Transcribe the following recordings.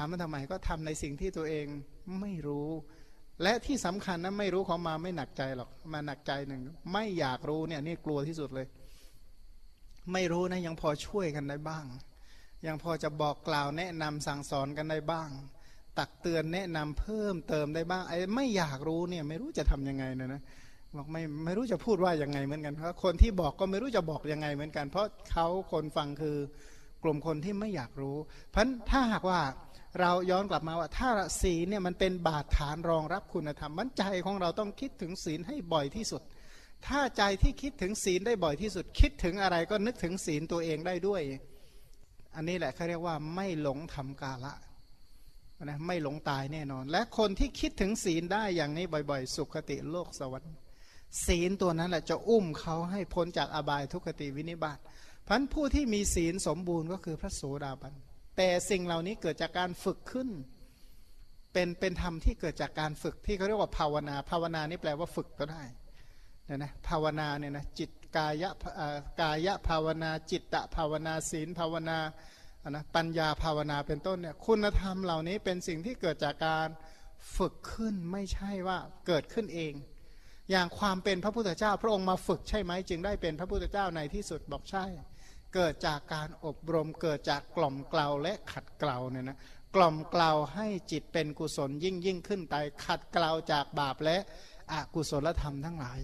ามมาทำไมก็ทำในสิ่งที่ตัวเองไม่รู้ และที่สำคัญนะไม่รู้ของมาไม่หนักใจหรอกมาหนักใจหนึ่งไม่อยากรู้เนี่ยนี่กลัวที่สุดเลย ไม่รู้นะยังพอช่วยกันได้บ้าง ยังพอจะบอกกล่าวแนะนำสั่งสอนกันได้บ้าง ตักเตือนแนะนำเพิ่มเติมได้บ้างไอ้ไม่อยากรู้เนี่ยไม่รู้จะทํำยังไงนะนะบอกไม่ไม่รู้จะพูดว่ายังไงเหมือนกันเพราะคนที่บอกก็ไม่รู้จะบอกยังไงเหมือนกัน เพราะเขาคนฟังคือกลุ่มคนที่ไม่อยากรู้ เพราะถ้าหากว่า เราย้อนกลับมาว่าถ้าศีลเนี่ยมันเป็นบาดฐานรองรับคุณธรรมมันใจของเราต้องคิดถึงศีลให้บ่อยที่สุด ถ้าใจที่คิดถึงศีลได้บ่อยที่สุด คิดถึงอะไรก็นึกถึงศีลตัวเองได้ด้วย อันนี้แหละเขาเรียกว่าไม่หลงทำกาละนะไม่หลงตายแน่นอน และคนที่คิดถึงศีลได้อย่างนี้บ่อย ๆ สุขติโลกสวรรค์ศีลตัวนั้นแหละจะอุ้มเขาให้พ้นจากอบายทุกขติวินิบาตพันผู้ที่มีศีลสมบูรณ์ก็คือพระโสดาบัน แต่สิ่งเหล่านี้เกิดจากการฝึกขึ้น เป็นเป็นธรรมที่เกิดจากการฝึกที่เขาเรียกว่าภาวนา ภาวนานี่แปลว่าฝึกก็ได้นะนะภาวนาเนี่ยนะจิตกายะกายะภาวนาจิตตะภาวนาศีลภาวนานะปัญญาภาวนาเป็นต้นเนี่ยคุณธรรมเหล่านี้เป็นสิ่งที่เกิดจากการฝึกขึ้นไม่ใช่ว่าเกิดขึ้นเอง อย่างความเป็นพระพุทธเจ้า พระองค์มาฝึกใช่ไหมจึงได้เป็นพระพุทธเจ้าในที่สุดบอกใช่ เกิดจากการอบรมเกิดจากกล่อมเกลาและขัดเกลาเนี่ยนะกล่อมเกลาให้จิตเป็นกุศลยิ่งยิ่งขึ้นไปขัดเกลาจากบาปและอกุศลธรรมทั้งหลาย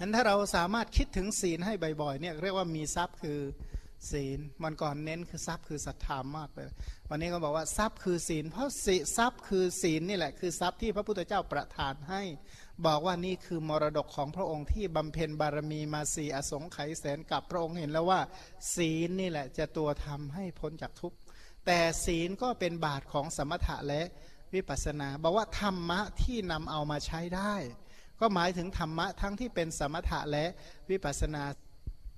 นั้นถ้าเราสามารถคิดถึงศีลให้บ่อยๆเนี่ยเรียกว่ามีทรัพย์คือศีลมันก่อนเน้นคือทรัพย์คือศรัทธามากเลย วันนี้ก็บอกว่าทรัพย์คือศีล เพราะศีทรัพย์คือศีลนี่แหละคือทรัพย์ที่พระพุทธเจ้าประทานให้ บอกว่านี่คือมรดกของพระองค์ที่บำเพ็ญบารมีมาสี่อสงไขยแสนกับพระองค์เห็นแล้วว่า ศีลนี่แหละจะตัวทำให้พ้นจากทุกข์แต่ศีลก็เป็นบาทของสมถะและวิปัสสนาบอกว่าธรรมะที่นำเอามาใช้ได้ ก็หมายถึงธรรมะทั้งที่เป็นสมถะและวิปัสสนา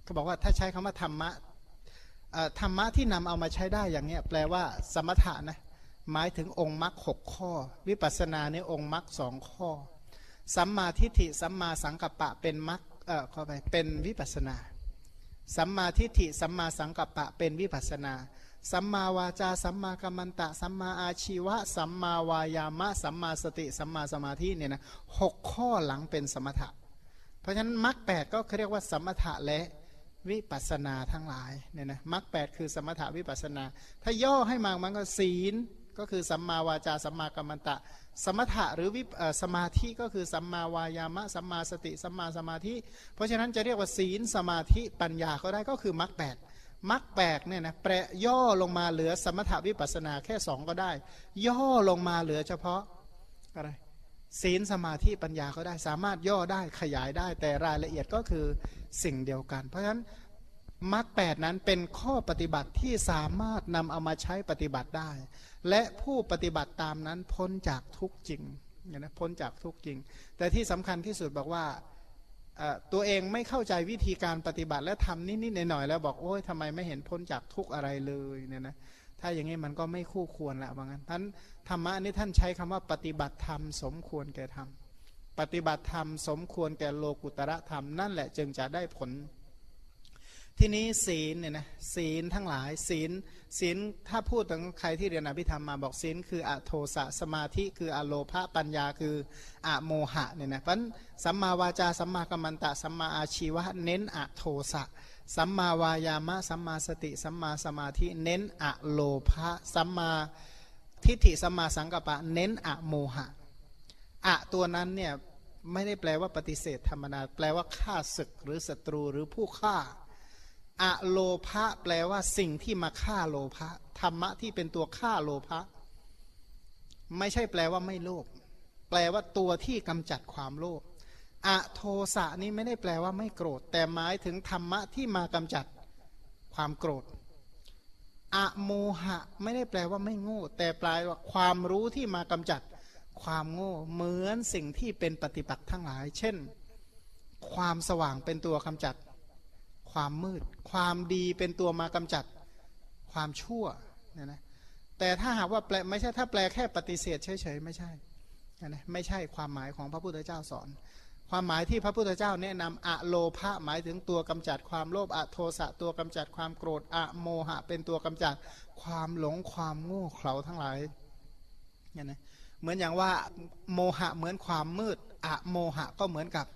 เขาบอกว่าถ้าใช้คำว่าธรรมะธรรมะที่นำเอามาใช้ได้อย่างนี้แปลว่า สมถะนะหมายถึงองค์มรรคหกข้อ วิปัสสนาในองค์มรรคสองข้อ สัมมาทิฏฐิสัมมาสังกัปปะเป็นมรรคเอ่อข้าไปเป็นวิปัสนา สัมมาทิฏฐิสัมมาสังกัปปะเป็นวิปัสนา สัมมาวาจาสัมมากัมมันตะ สัมมาอาชีวะ สัมมาวายามะ สัมมาสติ สัมมาสมาธิเนี่ยนะหกข้อหลังเป็นสมถะ เพราะฉะนั้นมรรคแปดก็เรียกว่าสมถะและวิปัสนาทั้งหลายเนี่ยนะมรรคแปดคือสมถาวิปัสนา ถ้าย่อให้มามันก็ศีล ก็คือสัมมาวาจาสัมมากัมมันตะ สมถะหรือวิสมาธิก็คือสัมมาวายามะสัมมาสติสัมมาสมาธิ เพราะฉะนั้นจะเรียกว่าศีลสมาธิปัญญาก็ได้ก็คือมรรคแปดมรรคแปดเนี่ยนะแปรย่อลงมาเหลือสมถาวิปัสนาแค่สองก็ได้ ย่อลงมาเหลือเฉพาะอะไรศีลสมาธิปัญญาก็ได้สามารถย่อได้ขยายได้แต่รายละเอียดก็คือสิ่งเดียวกัน เพราะฉะนั้น มรรคแปดนั้นเป็นข้อปฏิบัติที่สามารถนำเอามาใช้ปฏิบัติได้ และผู้ปฏิบัติตามนั้นพ้นจากทุกจริงนะพ้นจากทุกจริง แต่ที่สำคัญที่สุดบอกว่าตัวเองไม่เข้าใจวิธีการปฏิบัติและทำนิดๆหน่อยๆแล้วบอกโอ้ยทำไมไม่เห็นพ้นจากทุกอะไรเลยเนี่ยนะถ้าอย่างนี้มันก็ไม่คู่ควรละว่างั้นท่านธรรมะนี่ท่านใช้คำว่าปฏิบัติธรรมสมควรแก่ธรรมปฏิบัติธรรมสมควรแก่โลกุตระธรรมนั่นแหละจึงจะได้ผล ทีนี้ศีลเนี่ยนะศีลทั้งหลายศีลศีลถ้าพูดถึงใครที่เรียนอภิธรรมมาบอกศีลคืออโทสะสมาธิคืออโลภะปัญญาคืออโมหะเนี่ยนะเพราะสัมมาวาจาสัมมากัมมันตะสัมมาอาชีวะเน้นอโทสะสัมมาวายามะสัมมาสติสัมมาสมาธิเน้นอโลภะสัมมาทิฏฐิสัมมาสังกัปปะเน้นอโมหะอะตัวนั้นเนี่ยไม่ได้แปลว่าปฏิเสธธรรมนาแปลว่าฆ่าศึกหรือศัตรูหรือผู้ฆ่า อโลภะแปลว่าสิ่งที่มาฆ่าโลภะธรรมะที่เป็นตัวฆ่าโลภะไม่ใช่แปลว่าไม่โลภแปลว่าตัวที่กำจัดความโลภอโทสะนี้ไม่ได้แปลว่าไม่โกรธ แต่หมายถึงธรรมะที่มากำจัดความโกรธอโมหะไม่ได้แปลว่าไม่โง่ แต่แปลว่าความรู้ที่มากำจัดความโง่เหมือนสิ่งที่เป็นปฏิปักษ์ทั้งหลาย เช่น ความสว่างเป็นตัวกำจัด ความมืด ความดีเป็นตัวมากำจัดความชั่วเนี่ยนะแต่ถ้าหากว่าแปลไม่ใช่ถ้าแปลแค่ปฏิเสธเฉยๆไม่ใช่นะไม่ใช่ความหมายของพระพุทธเจ้าสอน ความหมายที่พระพุทธเจ้าแนะนำอะโลภะหมายถึงตัวกำจัดความโลภอะโทสะตัวกำจัดความโกรธอะโมหะ เป็นตัวกำจัดความหลงความโง่เขลาทั้งหลายเนี่ยนะเหมือนอย่างว่าโมหะเหมือนความมืดอะโมหะก็เหมือนกับ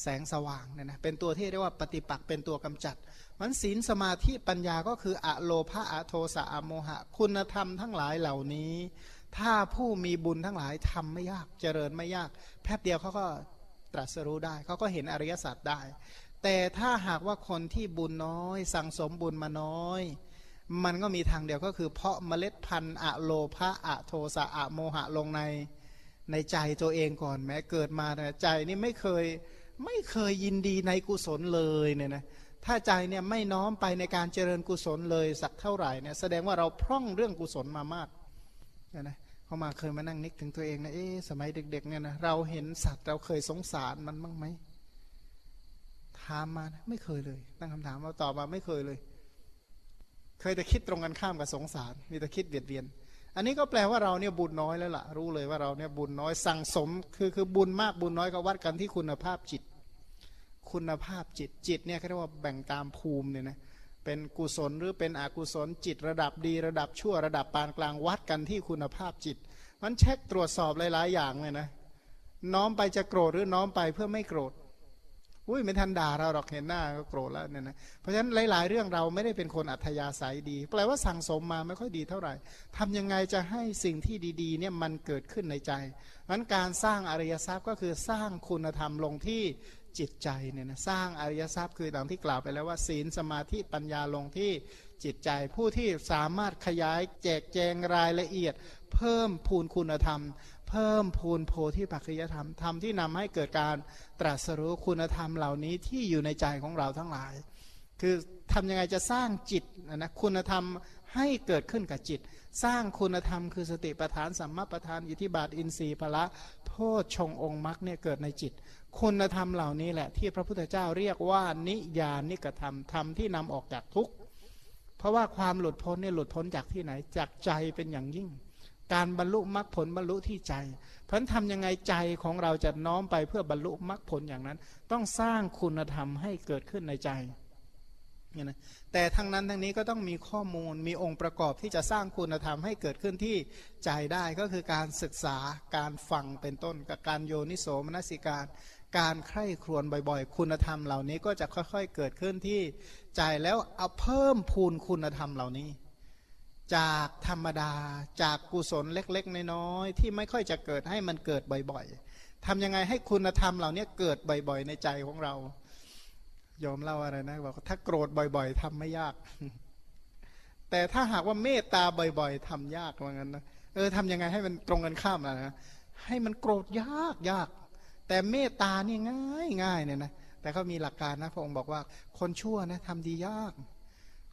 แสงสว่างเนี่ยนะเป็นตัวที่เรียกว่าปฏิปักษ์เป็นตัวกำจัดมันศีลสมาธิปัญญาก็คืออะโลภะอะโทสะอะโมหะ คุณธรรมทั้งหลายเหล่านี้ ถ้าผู้มีบุญทั้งหลายทำไม่ยากเจริญไม่ยาก แป๊บเดียวเขาก็ตรัสรู้ได้เขาก็เห็นอริยสัจได้ แต่ถ้าหากว่าคนที่บุญน้อย สั่งสมบุญมาน้อย มันก็มีทางเดียวก็คือ เพาะเมล็ดพันธุ์อะโลภะอะโทสะอะโมหะลงในในใจตัวเองก่อนแม้เกิดมาแต่ใจนี่ไม่เคย ไม่เคยยินดีในกุศลเลยเนี่ยนะถ้าใจเนี่ยไม่น้อมไปในการเจริญกุศลเลยสักเท่าไหร่เนี่ยแสดงว่าเราพร่องเรื่องกุศลมามากนี่ยนะเขามาเคยมานั่งนึกถึงตัวเองนะเอ๊สมัยเด็กๆเนี่ยนะเราเห็นสัตว์เราเคยสงสารมันบ้างไหมถามมานะไม่เคยเลย ตั้งคำถามมาตอบมาไม่เคยเลย เคยแต่คิดตรงกันข้ามกับสงสาร มีแต่คิดเบียดเบียน อันนี้ก็แปลว่าเราเนี่ยบุญน้อยแล้วล่ะ รู้เลยว่าเราเนี่ยบุญน้อยสั่งสมคือคือบุญมากบุญน้อยก็วัดกันที่คุณภาพจิต คุณภาพจิตจิตเนี่ยเขาเรียกว่าแบ่งตามภูมิเนี่ยนะเป็นกุศลหรือเป็นอกุศลจิตระดับดี ระดับชั่วระดับปานกลางวัดกันที่คุณภาพจิต มันเช็คตรวจสอบหลาย ๆ อย่างเลยนะน้อมไปจะโกรธหรือน้อมไปเพื่อไม่โกรธ อุ้ยไม่ทันด่าเราหรอกเห็นหน้าก็โกรธแล้วเนี่ยนะเพราะฉะนั้นหลายๆ เรื่องเราไม่ได้เป็นคนอัธยาศัยดี แปลว่าสั่งสมมาไม่ค่อยดีเท่าไหร่ทำยังไงจะให้สิ่งที่ดีๆเนี่ยมันเกิดขึ้นในใจนั้นการสร้างอริยทรัพย์ก็คือสร้างคุณธรรมลงที่จิตใจเนี่ยนะสร้างอริยทรัพย์คือดังที่กล่าวไปแล้วว่า ศีลสมาธิปัญญาลงที่จิตใจ ผู้ที่สามารถขยายแจกแจงรายละเอียด เพิ่มพูนคุณธรรม เพิ่มพูนโพธิปัจจยธรรมธรรมที่นำให้เกิดการตรัสรู้คุณธรรมเหล่านี้ที่อยู่ในใจของเราทั้งหลาย คือทำยังไงจะสร้างจิตนะคุณธรรมให้เกิดขึ้นกับจิต สร้างคุณธรรมคือสติปัฏฐานสัมมาปัฏฐานอิทธิบาทอินทรีย์พละโพชฌงองค์มรรคเนี่ยเกิดในจิต คุณธรรมเหล่านี้แหละที่พระพุทธเจ้าเรียกว่านิยานิกธรรมธรรมที่นำออกจากทุกข์เพราะว่าความหลุดพ้นเนี่ยหลุดพ้นจากที่ไหนจากใจเป็นอย่างยิ่ง การบรรลุมรรคผลบรรลุที่ใจ เพราะฉะนั้นทำยังไงใจของเราจะน้อมไปเพื่อบรรลุมรรคผลอย่างนั้น ต้องสร้างคุณธรรมให้เกิดขึ้นในใจเนี่ยนะแต่ทั้งนั้นทั้งนี้ก็ต้องมีข้อมูลมีองค์ประกอบที่จะสร้างคุณธรรมให้เกิดขึ้นที่ใจได้ก็คือการศึกษาการฟังเป็นต้นกับการโยนิโสมนสิการ การใคร่ครวญบ่อยๆ คุณธรรมเหล่านี้ก็จะค่อยๆเกิดขึ้นที่ใจแล้วเอาเพิ่มพูนคุณธรรมเหล่านี้ จากธรรมดา จากกุศลเล็ก ๆ น้อยๆที่ไม่ค่อยจะเกิดให้มันเกิดบ่อยๆทำยังไงให้คุณธรรมเหล่านี้เกิดบ่อย ๆ ในใจของเรายอมเล่าอะไรนะบอกว่าถ้าโกรธบ่อย ๆทำไม่ยาก แต่ถ้าหากว่าเมตตาบ่อย ๆทำยากว่างั้นนะเออทำยังไงให้มันตรงกันข้ามนะนะให้มันโกรธยากยาก แต่เมตตานี่ง่ายง่ายเนี่ยนะแต่เขามีหลักการนะพระองค์บอกว่า คนชั่วนะทำดียาก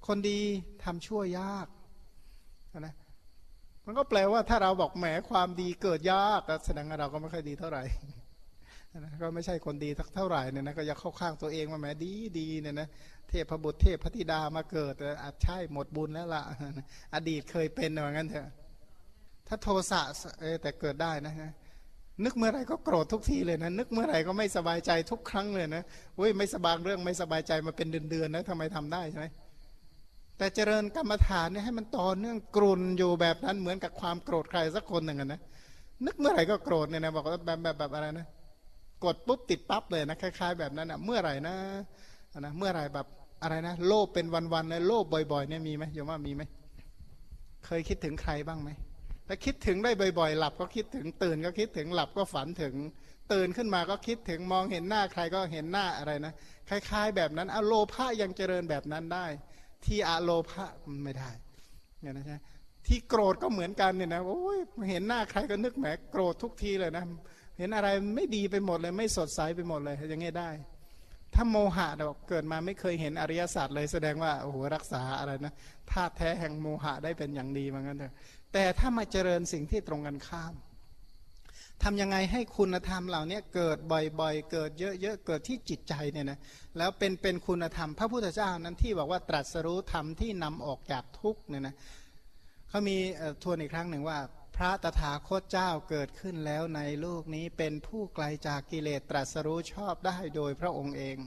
คนดีทำชั่วยาก นะมันก็แปลว่าถ้าเราบอกแหมความดีเกิดยากแสดงว่าเราก็ไม่ค่อยดีเท่าไหร่นะก็ไม่ใช่คนดีสักเท่าไหร่เนี่ยนะก็อยาเข้าข้างตัวเองว่าแหมดีดีเนี่ยนะเทพบุตรเทพพธิดามาเกิดอาจใช่หมดบุญแล้วล่ะ อดีตเคยเป็นว่างั้นเถอะ ถ้าโทสะเออแต่เกิดได้นะนึกเมื่อไรก็โกรธทุกทีเลยนะ นึกเมื่อไหร่ก็ไม่สบายใจทุกครั้งเลยนะอุ้ยไม่สบายเรื่องไม่สบายใจมาเป็นเดือนๆนะทำไมทำได้ใช่ไหม แต่เจริญกรรมฐานเนี่ยให้มันต่อเนื่องกรุนอยู่แบบนั้นเหมือนกับความโกรธใครสักคนหนึ่งนะนึกเมื่อไหร่ก็โกรธเนี่ยนะบอกว่าแบบแบบแบบอะไรนะกดปุ๊บติดปั๊บเลยนะคล้ายๆ แบบนั้นอะเมื่อไหร่นะนะเมื่อไหร่แบบอะไรนะ โลภเป็นวันๆเลยโลภบ่อยๆเนี่ยมีไหมโยมว่ามีไหมเคยคิดถึงใครบ้างไหมถ้าคิดถึงได้บ่อยๆ หลับก็คิดถึงตื่นก็คิดถึงหลับก็ฝันถึง ตื่นขึ้นมาก็คิดถึงมองเห็นหน้าใครก็เห็นหน้าอะไรนะคล้าย ๆ แบบนั้นอโลภะยังเจริญแบบนั้นได้ ที่อโลภะไม่ได้เนี่ยนะใช่ที่โกรธก็เหมือนกันเนี่ยนะโอ้ยเห็นหน้าใครก็นึกแหมโกรธทุกทีเลยนะเห็นอะไรไม่ดีไปหมดเลย ไม่สดใสไปหมดเลยอย่างงี้ได้ ถ้าโมหะเราเกิดมาไม่เคยเห็นอริยศาสัจเลยแสดงว่าโอ้โหรักษาอะไรนะธาตุแท้แห่งโมหะได้เป็นอย่างดีเหมือนกันเถอะแต่ถ้ามาเจริญสิ่งที่ตรงกันข้าม ทำยังไงให้คุณธรรมเหล่านี้เกิดบ่อยๆ เกิดเยอะๆ เกิดที่จิตใจเนี่ยนะ แล้วเป็นเป็นคุณธรรม พระพุทธเจ้านั้นที่บอกว่าตรัสรู้ธรรมที่นำออกจากทุกเนี่ยนะเขามีทวนอีกครั้งหนึ่งว่า พระตถาคตเจ้าเกิดขึ้นแล้วในโลกนี้เป็นผู้ไกลจากกิเลสตรัสรู้ชอบได้โดยพระองค์เอง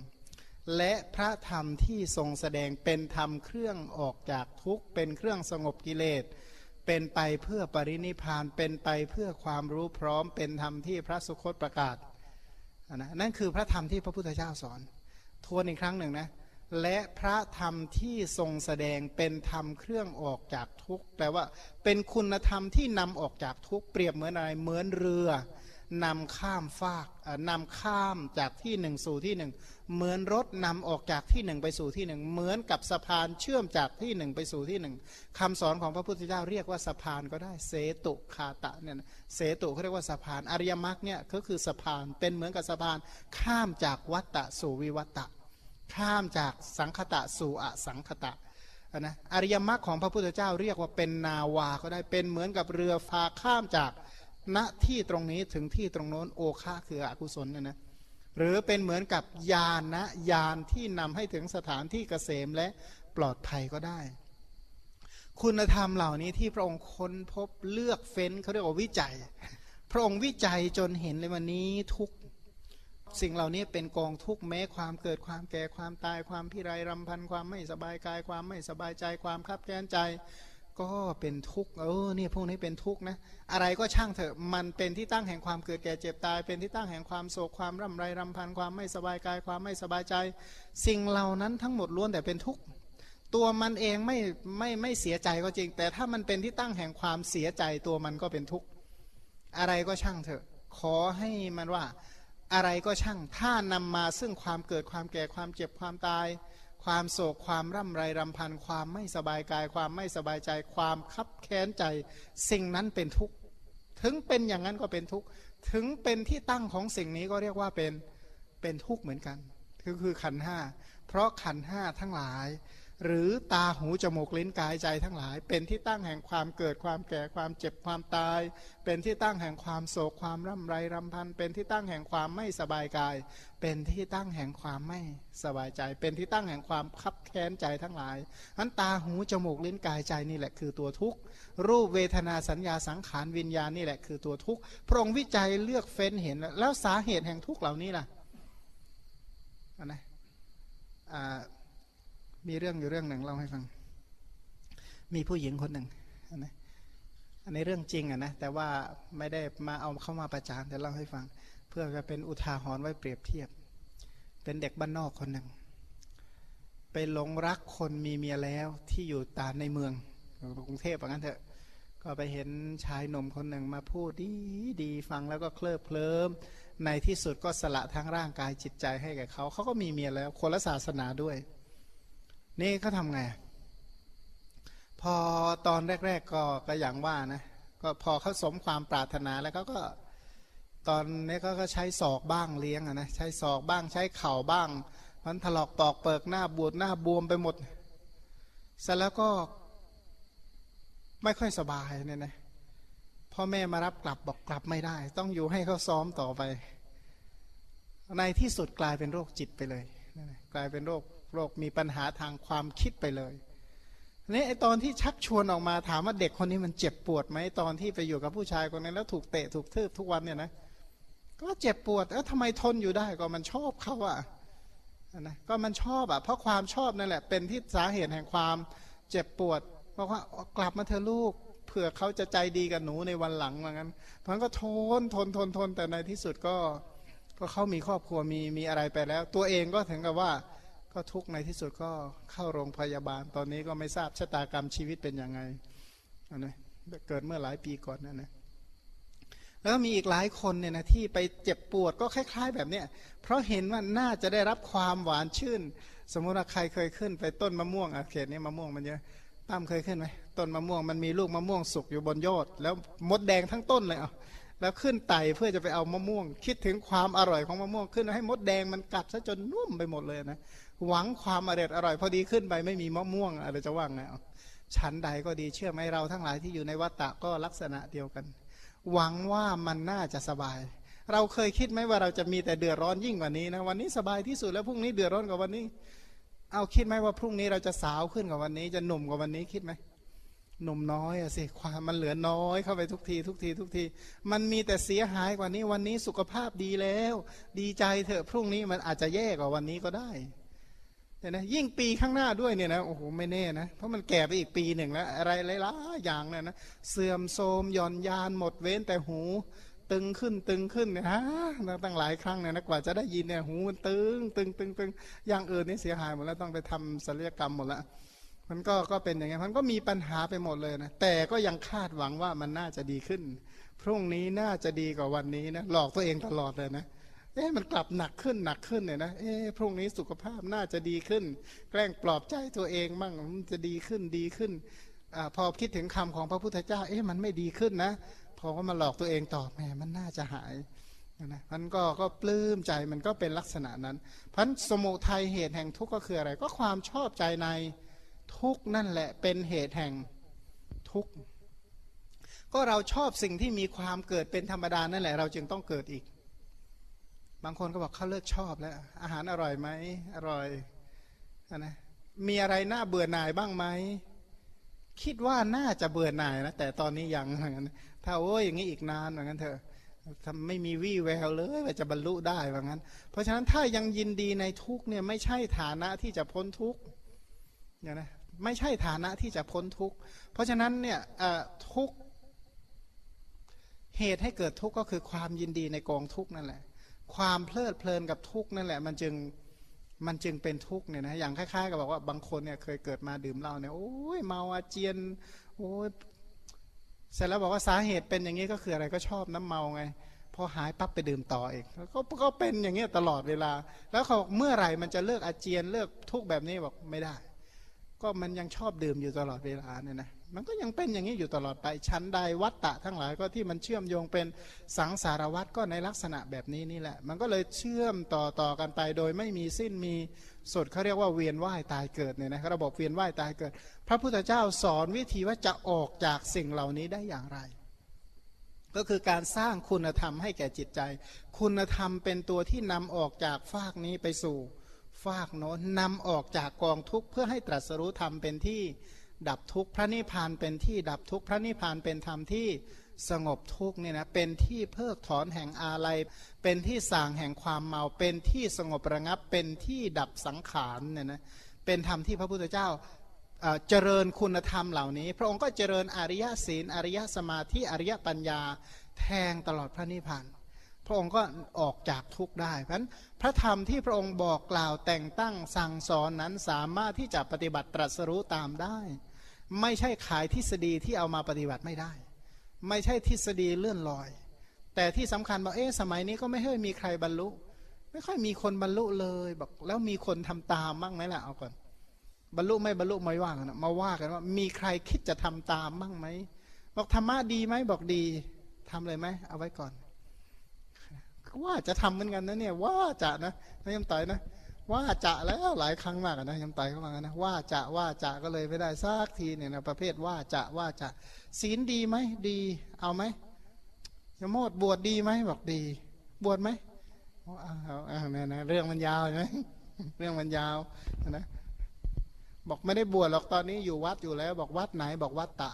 และพระธรรมที่ทรงแสดงเป็นธรรมเครื่องออกจากทุกข์เป็นเครื่องสงบกิเลส เป็นไปเพื่อปรินิพานเป็นไปเพื่อความรู้พร้อมเป็นธรรมที่พระสุคตประกาศนนะนั่นคือพระธรรมที่พระพุทธเจ้าสอน ทวนอีกครั้งหนึ่งนะและพระธรรมที่ทรงแสดงเป็นธรรมเครื่องออกจากทุกข์แปลว่าเป็นคุณธรรมที่นำออกจากทุกข์เปรียบเหมือนอะไรเหมือนเรือ นำข้ามฟากนำข้ามจากที่หนึ่งสู่ที่หนึ่งเหมือนรถนำออกจากที่หนึ่งไปสู่ที่หนึ่งเหมือนกับสะพานเชื่อมจากที่หนึ่งไปสู่ที่หนึ่งคำสอนของพระพุทธเจ้าเรียกว่าสะพานก็ได้เสตุคาตะเนี่ยเสตุเขาเรียกว่าสะพานอริยมรรคเนี่ยก็คือสะพานเป็นเหมือนกับสะพานข้ามจากวัตตะสู่วิวัตตะ ข้ามจากสังคตะสู่อสังคตะนะอริยมรรคของพระพุทธเจ้าเรียกว่าเป็นนาวาก็ได้เป็นเหมือนกับเรือพาข้ามจาก ณที่ตรงนี้ถึงที่ตรงโน้นโอคาคืออกุศลเนี่ยนะหรือเป็นเหมือนกับยานนะยานที่นำให้ถึงสถานที่เกษมและปลอดภัยก็ได้ คุณธรรมเหล่านี้ที่พระองค์ค้นพบเลือกเฟ้นเขาเรียกว่าวิจัย พระองค์วิจัยจนเห็นเลยวันนี้ทุกสิ่งเหล่านี้เป็นกองทุกแม้ความเกิดความแก่ความตายความพิไรรำพันความไม่สบายกายความไม่สบายใจความคับแค้นใจ ก็เป็นทุกข์เออเนี่ยพวกนี้เป็นทุกข์นะอะไรก็ช่างเถอะมันเป็นที่ตั้งแห่งความเกิดแก่เจ็บตาย เป็นที่ตั้งแห่งความโศกความร่ำไรรำพันความไม่สบายกายความไม่สบายใจ สิ่งเหล่านั้นทั้งหมดล้วนแต่เป็นทุกข์ตัวมันเองไม่ไม่ไม่เสียใจก็จริง แต่ถ้ามันเป็นที่ตั้งแห่งความเสียใจตัวมันก็เป็นทุกข์อะไรก็ช่างเถอะ ขอให้มันว่าอะไรก็ช่างถ้านำมาซึ่งความเกิดความแก่ความเจ็บความตาย ความโศกความร่ำไรรำพันความไม่สบายกาย ความไม่สบายใจ ความคับแค้นใจ สิ่งนั้นเป็นทุกข์ถึงเป็นอย่างนั้นก็เป็นทุกข์ถึงเป็นที่ตั้งของสิ่งนี้ก็เรียกว่าเป็นเป็นทุกข์เหมือนกัน คือคือขันห้าเพราะขันห้าทั้งหลาย หรือตาหูจมูกลิ้นกายใจทั้งหลาย เป็นที่ตั้งแห่งความเกิดความแก่ความเจ็บความตาย เป็นที่ตั้งแห่งความโศกความร่ำไรรำพัน เป็นที่ตั้งแห่งความไม่สบายกาย เป็นที่ตั้งแห่งความไม่สบายใจ เป็นที่ตั้งแห่งความคับแค้นใจทั้งหลายนั้นตาหูจมูกลิ้นกายใจนี่แหละคือตัวทุกข์รูปเวทนาสัญญาสังขารวิญญาณนี่แหละคือตัวทุกข์พระองค์วิจัยเลือกเฟ้นเห็นแล้วสาเหตุแห่งทุกข์เหล่านี้ล่ะอันนะอ่า มีเรื่องอยู่เรื่องหนึ่งเล่าให้ฟัง มีผู้หญิงคนหนึ่งนะอันนี้เรื่องจริงอะนะแต่ว่าไม่ได้มาเอาเข้ามาประจานแต่เล่าให้ฟัง เพื่อจะเป็นอุทาหรณ์ไว้เปรียบเทียบ เป็นเด็กบ้านนอกคนหนึ่งไปหลงรักคนมีเมียแล้วที่อยู่ตามในเมืองกรุงเทพอย่างนั้นเถอะ ก็ไปเห็นชายหนุ่มคนหนึ่งมาพูดดีดีฟังแล้วก็เคลิบเคลิ้มในที่สุดก็สละทั้งร่างกายจิตใจให้แก่เขาเขาก็มีเมียแล้วคนละศาสนาด้วย นี่เขาทำไง พอตอนแรก ๆ ก็ก็อย่างว่านะก็พอเขาสมความปรารถนาแล้วเขาก็ตอนนี้เขาก็ใช้ศอกบ้างเลี้ยงนะใช้ศอกบ้างใช้เข่าบ้าง มันถลอกปอกเปิกหน้าบวดหน้าบวมไปหมดเสร็จแล้วก็ไม่ค่อยสบายเนี่ยนะพ่อแม่มารับกลับบอกกลับไม่ได้ ต้องอยู่ให้เขาซ้อมต่อไป ในที่สุดกลายเป็นโรคจิตไปเลย กลายเป็นโรค โรคมีปัญหาทางความคิดไปเลยนี่ไอตอนที่ชักชวนออกมาถามว่าเด็กคนนี้มันเจ็บปวดไหมตอนที่ไปอยู่กับผู้ชายคนนั้นแล้วถูกเตะถูกทืบทุกวันเนี่ยนะก็เจ็บปวดเออทำไมทนอยู่ได้ก็มันชอบเขาอะนะก็มันชอบอะเพราะความชอบนั่นแหละ เป็นที่สาเหตุแห่งความเจ็บปวดเพราะว่ากลับมาเธอลูกเผื่อเขาจะใจดีกับหนูในวันหลังว่างั้นเพราะงั้นก็ทนทนทนทนแต่ในที่สุดก็ก็เขามีครอบครัวมีมีอะไรไปแล้ว ตัวเองก็ถึงกับว่า ก็ทุกในที่สุดก็เข้าโรงพยาบาล ตอนนี้ก็ไม่ทราบชะตากรรมชีวิตเป็นยังไงนนี้เกิดเมื่อหลายปีก่อนนั่นะแล้วมีอีกหลายคนเนี่ยนะที่ไปเจ็บปวดก็คล้าย ๆ แบบเนี้ยเพราะเห็นว่าน่าจะได้รับความหวานชื่น สมมุติว่าใครเคยขึ้นไปต้นมะม่วงอะเขตนี้มะม่วงมันเยอะตั้มเคยขึ้นไหมต้นมะม่วงมันมีลูกมะม่วงสุกอยู่บนยอด แล้วมดแดงทั้งต้นเลยอะแล้วขึ้นไต่เพื่อจะไปเอามะม่วง คิดถึงความอร่อยของมะม่วงขึ้นให้มดแดงมันกัดซะจนนุ่มไปหมดเลยนะ หวังความอร่อยอร่อยพอดีขึ้นไปไม่มีมะม่วงอะไรจะว่างไงชั้นใดก็ดีเชื่อไหมเราทั้งหลายที่อยู่ในวัฏฏะก็ลักษณะเดียวกัน หวังว่ามันน่าจะสบาย เราเคยคิดไหมว่าเราจะมีแต่เดือดร้อนยิ่งกว่านี้นะวันนี้สบายที่สุดแล้วพรุ่งนี้เดือดร้อนกว่าวันนี้ เอาคิดไหมว่าพรุ่งนี้เราจะสาวขึ้นกว่าวันนี้ จะหนุ่มกว่าวันนี้คิดไหมหนุ่มน้อยอะสิความมันเหลือน้อยเข้าไปทุกที ทุกที ทุกที มันมีแต่เสียหายกว่านี้วันนี้สุขภาพดีแล้ว ดีใจเถอะพรุ่งนี้มันอาจจะแย่กว่าวันนี้ก็ได้ เนี่ยนะยิ่งปีข้างหน้าด้วยเนี่ยนะโอ้โหไม่แน่นะเพราะมันแก่ไปอีกปีหนึ่งแล้ว อะไรหลายๆอย่างเนี่ยนะเสื่อมโทรมหย่อนยานหมดเว้นแต่หู ตึงขึ้นตึงขึ้นเนี่ยฮะตั้งหลายครั้งเนี่ยนะกว่าจะได้ยินเนี่ยหูมันตึงตึงตึงตึงอย่างอื่นนี่เสียหายหมดแล้วต้องไปทำศัลยกรรมหมดล้วมันก็ก็เป็นอย่างนี้มันก็มีปัญหาไปหมดเลยนะแต่ก็ยังคาดหวังว่ามันน่าจะดีขึ้น พรุ่งนี้น่าจะดีกว่าวันนี้นะหลอกตัวเองตลอดเลยนะเเอ๊ะมันกลับหนักขึ้นหนักขึ้นเนี่ยนะ เอ๊ะพรุ่งนี้สุขภาพน่าจะดีขึ้น แกล้งปลอบใจตัวเองมั่งมันจะดีขึ้นดีขึ้นอาพอคิดถึงคำของพระพุทธเจ้า เอ๊ะมันไม่ดีขึ้นนะ พอก็มาหลอกตัวเองต่อแหมมันน่าจะหายนะมันก็ก็ปลื้มใจมันก็เป็นลักษณะนั้นพันสมุทัยเหตุแห่งทุกข์ก็คืออะไร ก็ความชอบใจในทุกข์นั่นแหละเป็นเหตุแห่งทุกข์ก็เราชอบสิ่งที่มีความเกิดเป็นธรรมดานั่นแหละ เราจึงต้องเกิดอีก บางคนก็บอกเขาเลิกชอบแล้วอาหารอร่อยไหมอร่อยอนะมีอะไรน่าเบื่อหน่ายบ้างไหมคิดว่าน่าจะเบื่อหน่ายนะแต่ตอนนี้ยังเหมือนกันถ้าโอ้ยอย่างนี้อีกนานเหมือนกันเถอะทำไม่มีวี่แววเลยว่าจะบรรลุได้เหมือนกันเพราะฉะนั้นถ้ายังยินดีในทุกเนี่ยไม่ใช่ฐานะที่จะพ้นทุกเนี่ยนะไม่ใช่ฐานะที่จะพ้นทุกเพราะฉะนั้นเนี่ยทุกเหตุให้เกิดทุกก็คือความยินดีในกองทุกนั่นแหละ ความเพลิดเพลินกับทุกข์นั่นแหละ มันจึงมันจึงเป็นทุกข์เนี่ยนะอย่างคล้ายๆกับบอกว่าบางคนเนี่ยเคยเกิดมาดื่มเหล้าเนี่ยโอ้ยเมาอาเจียนโอ้ยเสร็จแล้วบอกว่าสาเหตุเป็นอย่างนี้ก็คืออะไรก็ชอบน้ำเมาไงพอหายปั๊บไปดื่มต่ออีกก็ก็เป็นอย่างเงี้ยตลอดเวลา แล้วเขาเมื่อไหร่มันจะเลิกอาเจียนเลิกทุกข์แบบนี้บอกไม่ได้ ก็มันยังชอบดื่มอยู่ตลอดเวลาเนี่ยนะ มันก็ยังเป็นอย่างนี้อยู่ตลอดไปชั้นใดวัตตะทั้งหลายก็ที่มันเชื่อมโยงเป็นสังสารวัตก็ในลักษณะแบบนี้นี่แหละ มันก็เลยเชื่อมต่อต่อกันไปโดยไม่มีสิ้นมีสุดเขาเรียกว่าเวียนว่ายตายเกิดเนี่ยนะระบบเวียนว่ายตายเกิด พระพุทธเจ้าสอนวิธีว่าจะออกจากสิ่งเหล่านี้ได้อย่างไร ก็คือการสร้างคุณธรรมให้แก่จิตใจ คุณธรรมเป็นตัวที่นำออกจากฟากนี้ไปสู่ฟากโน้นนำออกจากกองทุกข์เพื่อให้ตรัสรู้ธรรมเป็นที่ ดับทุกข์พระนิพพานเป็นที่ดับทุกข์พระนิพพานเป็นธรรมที่สงบทุกข์เนี่ยนะเป็นที่เพิกถอนแห่งอาลัย เป็นที่สางแห่งความเมา เป็นที่สงบระงับ เป็นที่ดับสังขารเนี่ยนะเป็นธรรมที่พระพุทธเจ้าเจริญคุณธรรมเหล่านี้ พระองค์ก็เจริญอริยศีล อริยสมาธิอริยปัญญาแทงตลอดพระนิพพานพระองค์ก็ออกจากทุกข์ได้เพราะนั้นพระธรรมที่พระองค์บอกกล่าวแต่งตั้งสั่งสอนนั้นสามารถที่จะปฏิบัติตรัสรู้ตามได้ ไม่ใช่ขายทฤษฎีที่เอามาปฏิบัติไม่ได้ ไม่ใช่ทฤษฎีเลื่อนลอย แต่ที่สำคัญบอกเอ๊ะสมัยนี้ก็ไม่ค่อยมีใครบรรลุ ไม่ค่อยมีคนบรรลุเลยบอกแล้วมีคนทำตามบ้างไหมล่ะเอาก่อน บรรลุไม่บรรลุไม่ว่ากันะมาว่ากันว่ามีใครคิดจะทำตามบ้างไหมบอกธรรมะดีไหมบอกดีทำเลยไหมเอาไว้ก่อนว่าจะทำเหมือนกันนะเนี่ยว่าจะนะนายยมต่อยนะ ว่าจะแล้วหลายครั้งมากนะยมต่อยเขาบอกนะว่าจะว่าจะก็เลยไม่ได้สักทีเนี่ยนะประเภทว่าจะว่าจะศีลดีไหมดีเอาไหมยมโมดบวชดีไหมบอกดี บวชไหมเอาเอาเนี่ยนะเรื่องมันยาวใช่ไหมเรื่องมันยาวนะบอกไม่ได้บวชหรอกตอนนี้อยู่วัดอยู่แล้ว บอกวัดไหนบอกวัดตะ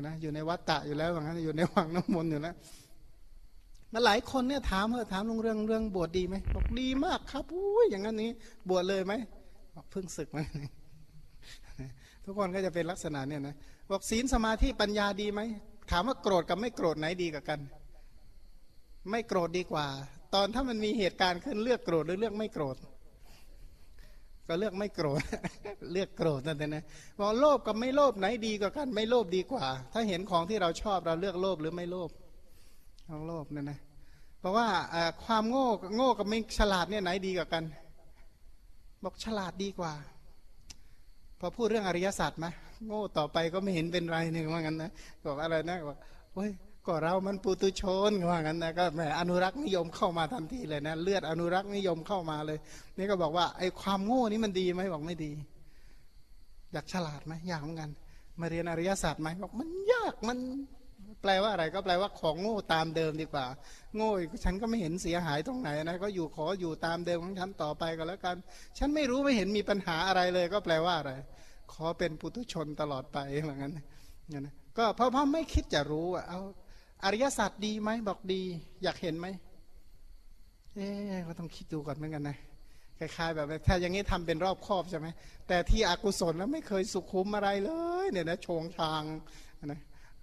นะอยู่ในวัดตะอยู่แล้วว่างั้นอยู่ในวังน้ำมนต์อยู่แล้ว มาหลายคนเนี่ยถามเออถามลงเรื่องเรื่องบวชดีไหมบอกดีมากครับอุ้ยอย่างนั้นนี้บวชเลยไหมบอกเพิ่งศึกมาทุกคนก็จะเป็นลักษณะเนี่ยนะบอกศีลสมาธิปัญญาดีไหมถามว่าโกรธกับไม่โกรธไหนดีกับกัน ไม่โกรธดีกว่า ตอนถ้ามันมีเหตุการณ์ขึ้นเลือกโกรธหรือเลือกไม่โกรธ ก็เลือกไม่โกรธเลือกโกรธนั่นเองนะบอกโลภกับไม่โลภไหนดีกว่ากัน ไม่โลภดีกว่า ถ้าเห็นของที่เราชอบเราเลือกโลภหรือไม่โลภ ของโลภเนี่ยนะเพราะว่าความโง่โง่กับไม่ฉลาดเนี่ยไหนดีกว่ากัน บอกฉลาดดีกว่า พอพูดเรื่องอริยสัจไหมโง่ต่อไปก็ไม่เห็นเป็นไรหนึ่งว่างั้นนะบอกอะไรนะบอกเฮ้ยก็เรามันปุตุชนว่างั้นนะก็แหมอนุรักษ์นิยมเข้ามาทันทีเลยนะเลือดอนุรักษ์นิยมเข้ามาเลย นี่ก็บอกว่าไอ้ความโง่นี้มันดีไหมบอกไม่ดี อยากฉลาดไหมอยากเหมือนกัน มาเรียนอริยสัจไหมบอกมันยากมัน แปลว่าอะไรก็แปลว่าของโง่ตามเดิมดีกว่า โง่ฉันก็ไม่เห็นเสียหายตรงไหนนะก็อยู่ขออยู่ตามเดิมของฉันต่อไปก็แล้วกัน ฉันไม่รู้ไม่เห็นมีปัญหาอะไรเลย ก็แปลว่าอะไร ขอเป็นปุถุชนตลอดไปเหมือนกันเนี่ยนะก็เพราะพราะไม่คิดจะรู้อะเอาอริยสัจดีไหมบอกดี อยากเห็นไหมเอ๊ก็ต้องคิดดูก่อนเหมือนกันนะคล้ายๆแบบถ้าอย่างนี้ทำเป็นรอบครอบใช่ไหมแต่ที่อกุศลแล้วไม่เคยสุขุมอะไรเลยเนี่ยนะโชงชาง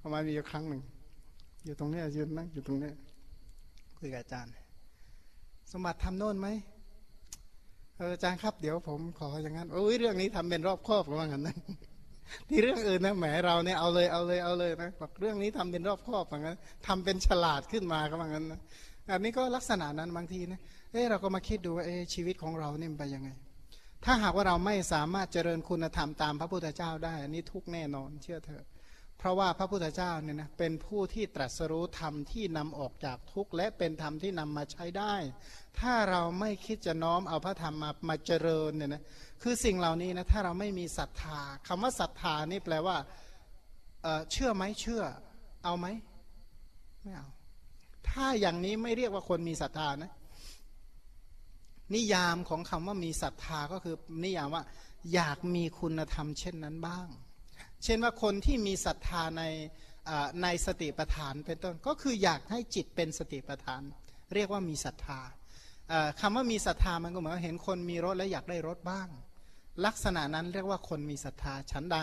ประมาณมีอยู่ครั้งหนึ่ง อยู่ตรงนี้ยืนนั่งอยู่ตรงนี้คุยกับอาจารย์ สมบัติทำโน่นไหมอาจารย์ครับ เดี๋ยวผมขออย่างนั้นโอ้ยเรื่องนี้ทำเป็นรอบครอบก็ว่างั้นนะที่เรื่องอื่นนะแหมเราเนี่ยเอาเลยเอาเลยเอาเลยนะบอกเรื่องนี้ทำเป็นรอบครอบว่างั้นทำเป็นฉลาดขึ้นมาก็ว่างั้นนะอันนี้ก็ลักษณะนั้นบางทีนะเออเราก็มาคิดดูว่าเออชีวิตของเราเนี่ยไปยังไง ถ้าหากว่าเราไม่สามารถเจริญคุณธรรมตามพระพุทธเจ้าได้ อันนี้ทุกแน่นอนเชื่อเถอะ เพราะว่าพระพุทธเจ้าเนี่ยนะเป็นผู้ที่ตรัสรู้ธรรมที่นำออกจากทุกข์และเป็นธรรมที่นำมาใช้ได้ ถ้าเราไม่คิดจะน้อมเอาพระธรรมมามาเจริญเนี่ยนะคือสิ่งเหล่านี้นะถ้าเราไม่มีศรัทธาคำว่าศรัทธานี่แปลว่าเเชื่อไหมเชื่อ เอาไหมไม่เอาถ้าอย่างนี้ไม่เรียกว่าคนมีศรัทธานะนิยามของคำว่ามีศรัทธาก็คือนิยามว่า อยากมีคุณธรรมเช่นนั้นบ้าง เช่นว่าคนที่มีศรัทธาในในสติปัฏฐานเป็นต้นก็คืออยากให้จิตเป็นสติปัฏฐาน เรียกว่ามีศรัทธาอ่าคำว่ามีศรัทธามันก็เหมือนเห็นคนมีรถแล้วอยากได้รถบ้าง ลักษณะนั้นเรียกว่าคนมีศรัทธาชั้นใด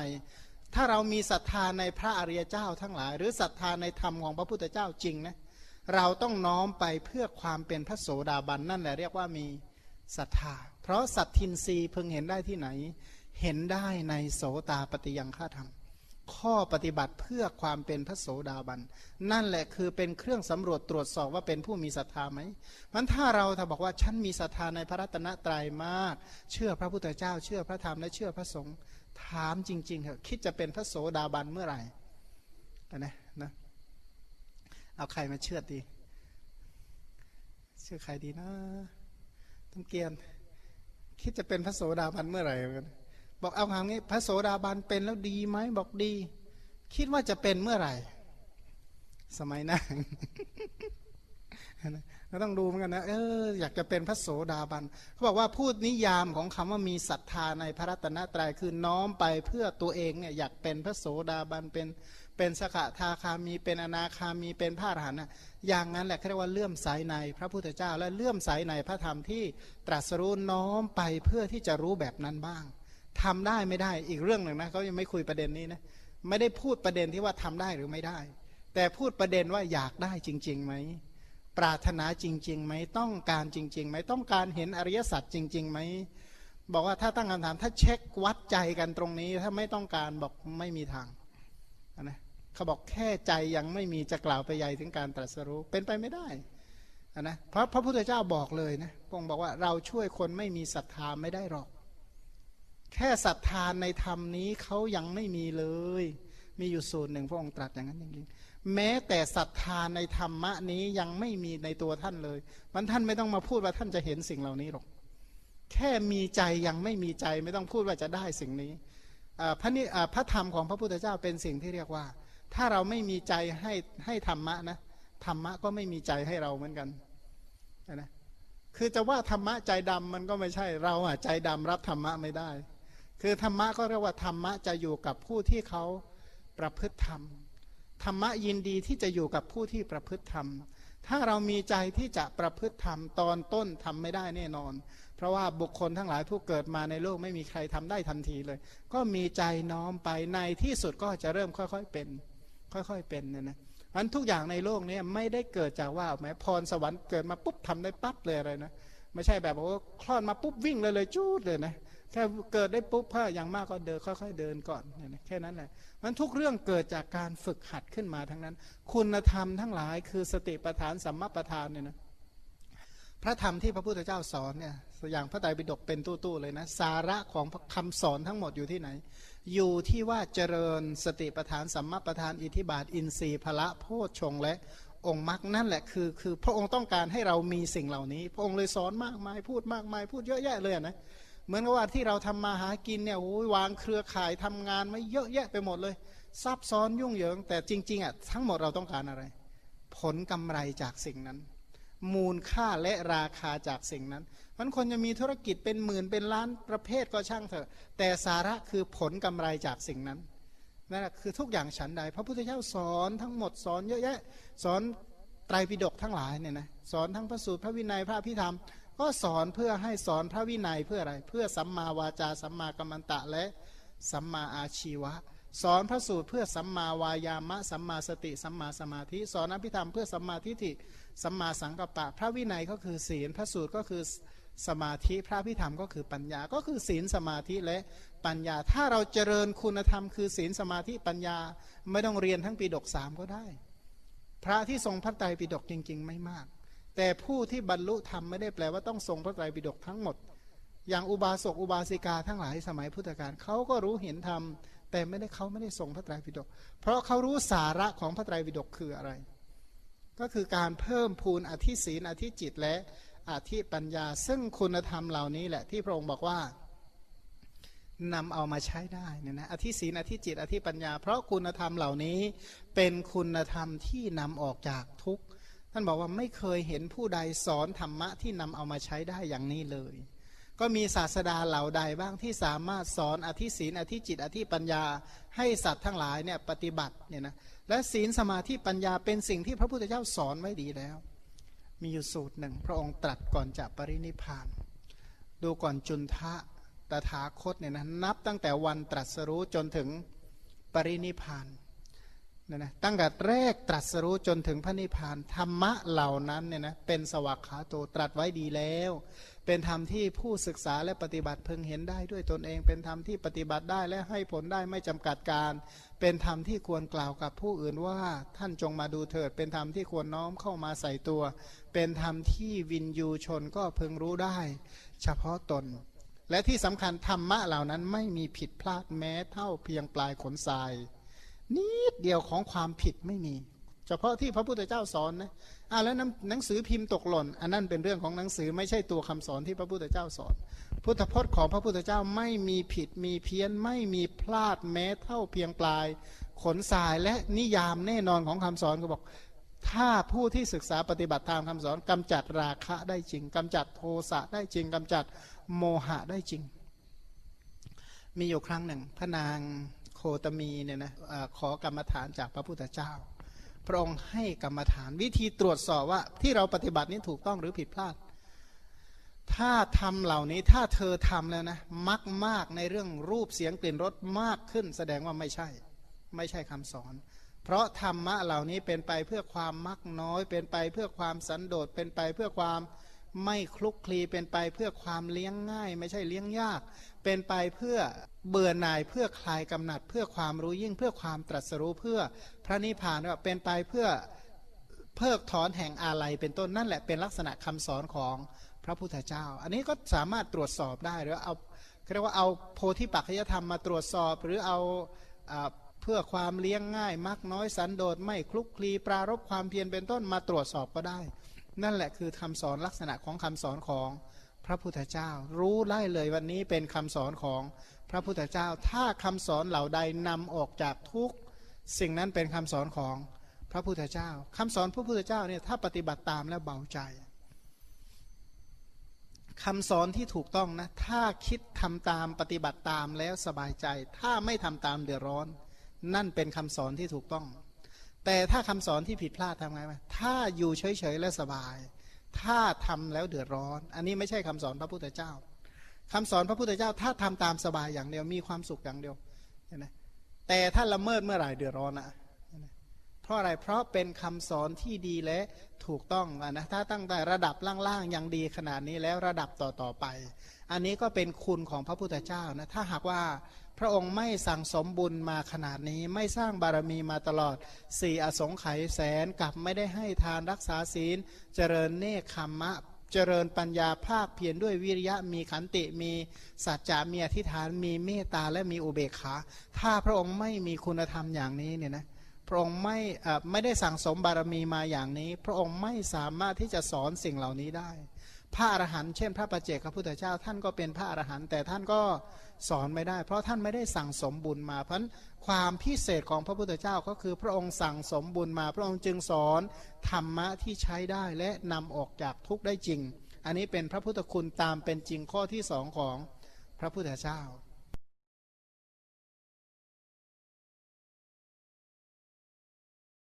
ถ้าเรามีศรัทธาในพระอริยเจ้าทั้งหลาย หรือศรัทธาในธรรมของพระพุทธเจ้าจริงนะเราต้องน้อมไปเพื่อความเป็นพระโสดาบันนั่นแหละเรียกว่ามีศรัทธา เพราะสัตทินรีพึงเห็นได้ที่ไหน เห็นได้ในโสตาปฏิยังฆาธรรม ข้อปฏิบัติเพื่อความเป็นพระโสดาบัน นั่นแหละคือเป็นเครื่องสำรวจตรวจสอบว่าเป็นผู้มีศรัทธาไหมมันถ้าเราถ้าบอกว่าฉันมีศรัทธาในพระรัตนตรัยมาก เชื่อพระพุทธเจ้า เชื่อพระธรรมและเชื่อพระสงฆ์ถามจริงๆเถอะคิดจะเป็นพระโสดาบันเมื่อไหร่นะนะเอาใครมาเชื่อดีเชื่อใครดีนะต้องเกียนคิดจะเป็นพระโสดาบันเมื่อไหร่กัน บอกเอาคำนี้พระโสดาบันเป็นแล้วดีไหมบอกดี คิดว่าจะเป็นเมื่อไหร่ สมัยหน้าก็ต้องดูเหมือนกันนะเอออยากจะเป็นพระโสดาบันเขาบอกว่าพูดนิยามของคำว่ามีศรัทธาในพระรัตนตรัยคือน้อมไปเพื่อตัวเองเนี่ยอยากเป็นพระโสดาบันเป็นเป็นสกทาคามีเป็นอนาคามีเป็นพระอรหันต์น่ะอย่างนั้นแหละเขาเรียกว่าเลื่อมใสในพระพุทธเจ้า และเลื่อมใสในพระธรรมที่ตรัสรู้น้อมไปเพื่อที่จะรู้แบบนั้นบ้าง ทำได้ไม่ได้ อีกเรื่องหนึ่งนะเขายังไม่คุยประเด็นนี้นะไม่ได้พูดประเด็นที่ว่าทำได้หรือไม่ได้ แต่พูดประเด็นว่าอยากได้จริงๆไหมปรารถนาจริงๆไหมต้องการจริงๆไหมต้องการเห็นอริยสัจจริงๆไหมบอกว่าถ้าตั้งคำถามถ้าเช็ควัดใจกันตรงนี้ ถ้าไม่ต้องการบอกไม่มีทางนะเขาบอกแค่ใจยังไม่มีจะกล่าวไปใหญ่ถึงการตรัสรู้เป็นไปไม่ได้นะเพราะพระพุทธเจ้าบอกเลยนะพระองบอกว่าเราช่วยคนไม่มีศรัทธาไม่ได้หรอก แค่ศรัทธาในธรรมนี้เขายังไม่มีเลย มีอยู่สูตรหนึ่งพระองค์ตรัสอย่างนั้นจริงๆแม้แต่ศรัทธาในธรรมะนี้ยังไม่มีในตัวท่านเลยมันท่านไม่ต้องมาพูดว่าท่านจะเห็นสิ่งเหล่านี้หรอก แค่มีใจยังไม่มีใจไม่ต้องพูดว่าจะได้สิ่งนี้พระนิพระธรรมของพระพุทธเจ้าเป็นสิ่งที่เรียกว่า ถ้าเราไม่มีใจให้ให้ธรรมะนะธรรมะก็ไม่มีใจให้เราเหมือนกันนะคือจะว่าธรรมะใจดำมันก็ไม่ใช่เราอะใจดำรับธรรมะไม่ได้ คือธรรมะก็เรียกว่าธรรมะจะอยู่กับผู้ที่เขาประพฤติธรรม ธรรมะยินดีที่จะอยู่กับผู้ที่ประพฤติธรรม ถ้าเรามีใจที่จะประพฤติธรรมตอนต้นทำไม่ได้แน่นอน เพราะว่าบุคคลทั้งหลายผู้เกิดมาในโลกไม่มีใครทำได้ทันทีเลย ก็มีใจน้อมไปในที่สุดก็จะเริ่มค่อยๆเป็น ค่อยๆเป็นเนี่ยนะอันทุกอย่างในโลกนี้ไม่ได้เกิดจากว่าแม้พรสวรรค์เกิดมาปุ๊บทำได้ปั๊บเลยอะไรนะไม่ใช่แบบว่าคลอดมาปุ๊บวิ่งเลยเลยจูดเลยนะ แค่เกิดได้ปุ๊บเพื่ออย่างมากก็เดินค่อยๆเดินก่อนแค่นั้นแหละมันทุกเรื่องเกิดจากการฝึกหัดขึ้นมาทั้งนั้น คุณธรรมทั้งหลายคือสติปัฏฐานสัมมาปัฏฐานเนี่ยนะพระธรรมที่พระพุทธเจ้าสอนเนี่ยอย่างพระไตรปิฎกเป็นตู้ๆเลยนะสาระของคำสอนทั้งหมดอยู่ที่ไหน อยู่ที่ว่าเจริญสติปัฏฐานสัมมาปัฏฐานอิทิบาท อินทรีย์พละโพชฌงและองค์มรรคนั่นแหละคือคือพระองค์ต้องการให้เรามีสิ่งเหล่านี้ พระองค์เลยสอนมากมายพูดมากมายพูดเยอะแยะเลยนะ เหมือนกับว่าที่เราทำมาหากินเนี่ยโอ้ยวางเครือข่ายทำงานไว้เยอะแยะไปหมดเลยซับซ้อนยุ่งเหยิง แต่จริงๆอะทั้งหมดเราต้องการอะไร ผลกำไรจากสิ่งนั้น มูลค่าและราคาจากสิ่งนั้นมันคนจะมีธุรกิจเป็นหมื่นเป็นล้านประเภทก็ช่างเถอะ แต่สาระคือผลกำไรจากสิ่งนั้นนั่นแหละคือทุกอย่างฉันใด พระพุทธเจ้าสอนทั้งหมดสอนเยอะแยะ สอนไตรปิฎกทั้งหลายเนี่ยนะสอนทั้งพระสูตรพระวินัยพระพิธรรม ก็สอนเพื่อให้สอนพระวินัยเพื่ออะไร เพื่อสัมมาวาจาสัมมากัมมันตะและสัมมาอาชีวะ สอนพระสูตรเพื่อสัมมาวายามะ สัมมาสติ สัมมาสมาธิ สอนอภิธรรมเพื่อสัมมาทิฏฐิสัมมาสังกัปปะ พระวินัยก็คือศีลพระสูตรก็คือสมาธิพระพิธรรมก็คือปัญญาก็คือศีลสมาธิและปัญญา ถ้าเราเจริญคุณธรรมคือศีลสมาธิปัญญา ไม่ต้องเรียนทั้งปีดกสามก็ได้ พระที่ทรงพระไตรปิฎกจริง ๆ ไม่มาก แต่ผู้ที่บรรลุธรรมไม่ได้แปลว่าต้องทรงพระไตรปิฎกทั้งหมด อย่างอุบาสกอุบาสิกาทั้งหลายสมัยพุทธกาลเขาก็รู้เห็นธรรมแต่ไม่ได้เขาไม่ได้ทรงพระไตรปิฎกเพราะเขารู้สาระของพระไตรปิฎกคืออะไร ก็คือการเพิ่มพูนอธิศีลอธิจิตและอธิปัญญา ซึ่งคุณธรรมเหล่านี้แหละที่พระองค์บอกว่านำเอามาใช้ได้เนี่ยนะอธิศีลอธิจิต อธิปัญญา เพราะคุณธรรมเหล่านี้เป็นคุณธรรมที่นำออกจากทุกข์ ท่านบอกว่าไม่เคยเห็นผู้ใดสอนธรรมะที่นำเอามาใช้ได้อย่างนี้เลย ก็มีศาสดาเหล่าใดบ้างที่สามารถสอนอธิศีลอธิจิต อธิปัญญา ให้สัตว์ทั้งหลายเนี่ยปฏิบัติเนี่ยนะและศีลสมาธิปัญญาเป็นสิ่งที่พระพุทธเจ้าสอนไว้ดีแล้ว มีอยู่สูตรหนึ่ง พระองค์ตรัสก่อนจะปรินิพพาน ดูก่อนจุนทะตถาคตเนี่ยนะนับตั้งแต่วันตรัสรู้จนถึงปรินิพาน เนี่ยนะตั้งแต่แรกตรัสรู้จนถึงพระนิพพานธรรมะเหล่านั้นเนี่ยนะเป็นสวากขาโตตรัสไว้ดีแล้ว เป็นธรรมที่ผู้ศึกษาและปฏิบัติพึงเห็นได้ด้วยตนเอง เป็นธรรมที่ปฏิบัติได้และให้ผลได้ไม่จำกัดการ เป็นธรรมที่ควรกล่าวกับผู้อื่นว่าท่านจงมาดูเถิด เป็นธรรมที่ควรน้อมเข้ามาใส่ตัว เป็นธรรมที่วินยูชนก็พึงรู้ได้ เฉพาะตน และที่สำคัญธรรมะเหล่านั้นไม่มีผิดพลาดแม้เท่าเพียงปลายขนทราย นิดเดียวของความผิดไม่มี เฉพาะที่พระพุทธเจ้าสอนนะอ่าแล้วหนังสือพิมพ์ตกหล่น อันนั้นเป็นเรื่องของหนังสือไม่ใช่ตัวคำสอนที่พระพุทธเจ้าสอน พุทธพจน์ของพระพุทธเจ้าไม่มีผิดมีเพี้ยนไม่มีพลาดแม้เท่าเพียงปลาย ขนทรายและนิยามแน่นอนของคำสอนก็บอกถ้าผู้ที่ศึกษาปฏิบัติตามคำสอนกำจัดราคะได้จริงกำจัดโทสะได้จริงกำจัดโมหะได้จริง มีอยู่ครั้งหนึ่งพระนาง ตมีเนี่ยนะขอกรรมฐานจากพระพุทธเจ้า พระองค์ให้กรรมฐานวิธีตรวจสอบว่าที่เราปฏิบัตินี้ถูกต้องหรือผิดพลาด ถ้าทำเหล่านี้ถ้าเธอทำแล้วนะมักมากในเรื่องรูปเสียงกลิ่นรสมากขึ้น แสดงว่าไม่ใช่ ไม่ใช่คำสอน เพราะธรรมะเหล่านี้เป็นไปเพื่อความมักน้อย เป็นไปเพื่อความสันโดษเป็นไปเพื่อความไม่คลุกคลีเป็นไปเพื่อความเลี้ยงง่าย ไม่ใช่เลี้ยงยาก เป็นไปเพื่อ เบื่อหน่ายเพื่อคลายกำหนัดเพื่อความรู้ยิ่งเพื่อความตรัสรู้เพื่อพระนิพพานว่าเป็นไปเพื่อเพิกถอนแห่งอาลัยเป็นต้นนั่นแหละเป็นลักษณะคำสอนของพระพุทธเจ้า อันนี้ก็สามารถตรวจสอบได้หรือเอาเรียกว่าเอาโพธิปัจจยธรรมมาตรวจสอบ หรือเอาเพื่อความเลี้ยงง่าย มักน้อยสันโดษไม่คลุกคลีปรารบความเพียรเป็นต้นมาตรวจสอบก็ได้ นั่นแหละคือคำสอนลักษณะของคำสอนของ พระพุทธเจ้า รู้ไล่เลยวันนี้เป็นคำสอนของพระพุทธเจ้า ถ้าคำสอนเหล่าใดนำออกจากทุกสิ่งนั้นเป็นคำสอนของพระพุทธเจ้าคำสอนพระพุทธเจ้าเนี่ยถ้าปฏิบัติตามแล้วเบาใจคำสอนที่ถูกต้องนะ ถ้าคิดทำตามปฏิบัติตามแล้วสบายใจ ถ้าไม่ทำตามเดือดร้อน นั่นเป็นคำสอนที่ถูกต้อง แต่ถ้าคำสอนที่ผิดพลาดทำไงไหมถ้าอยู่เฉยๆและสบาย ถ้าทำแล้วเดือดร้อน อันนี้ไม่ใช่คำสอนพระพุทธเจ้าคำสอนพระพุทธเจ้าถ้าทำตามสบายอย่างเดียวมีความสุขอย่างเดียวเห็นไหมแต่ถ้าละเมิดเมื่อไหร่เดือดร้อนอะ เพราะอะไรเพราะเป็นคำสอนที่ดีและถูกต้องนะถ้าตั้งแต่ระดับล่างๆยังดีขนาดนี้แล้วระดับต่อๆไป อันนี้ก็เป็นคุณของพระพุทธเจ้านะถ้าหากว่าพระองค์ไม่สั่งสมบุญมาขนาดนี้ไม่สร้างบารมีมาตลอดสี่อสงไขยแสนกับไม่ได้ให้ทานรักษาศีล เจริญเนคขมมะเจริญปัญญาภาคเพียรด้วยวิริยะมีขันติมีสัจจะมีอธิษฐานมีเมตตาและมีอุเบกขา ถ้าพระองค์ไม่มีคุณธรรมอย่างนี้เนี่ยนะ ระองค์ไม่ไม่ได้สั่งสมบารมีมาอย่างนี้ พระองค์ไม่สามารถที่จะสอนสิ่งเหล่านี้ได้ พระอรหันต์เช่น พระปเจกพระพุทธเจ้า ท่านก็เป็นพระอรหันต์แต่ท่านก็สอนไม่ได้ เพราะท่านไม่ได้สั่งสมบุญมา เพราะความพิเศษของพระพุทธเจ้าก็คือพระองค์สั่งสมบุญมา พระองค์จึงสอนธรรมะที่ใช้ได้และนำออกจากทุกข์ได้จริง อันนี้เป็นพระพุทธคุณตามเป็นจริงข้อที่สองของพระพุทธเจ้า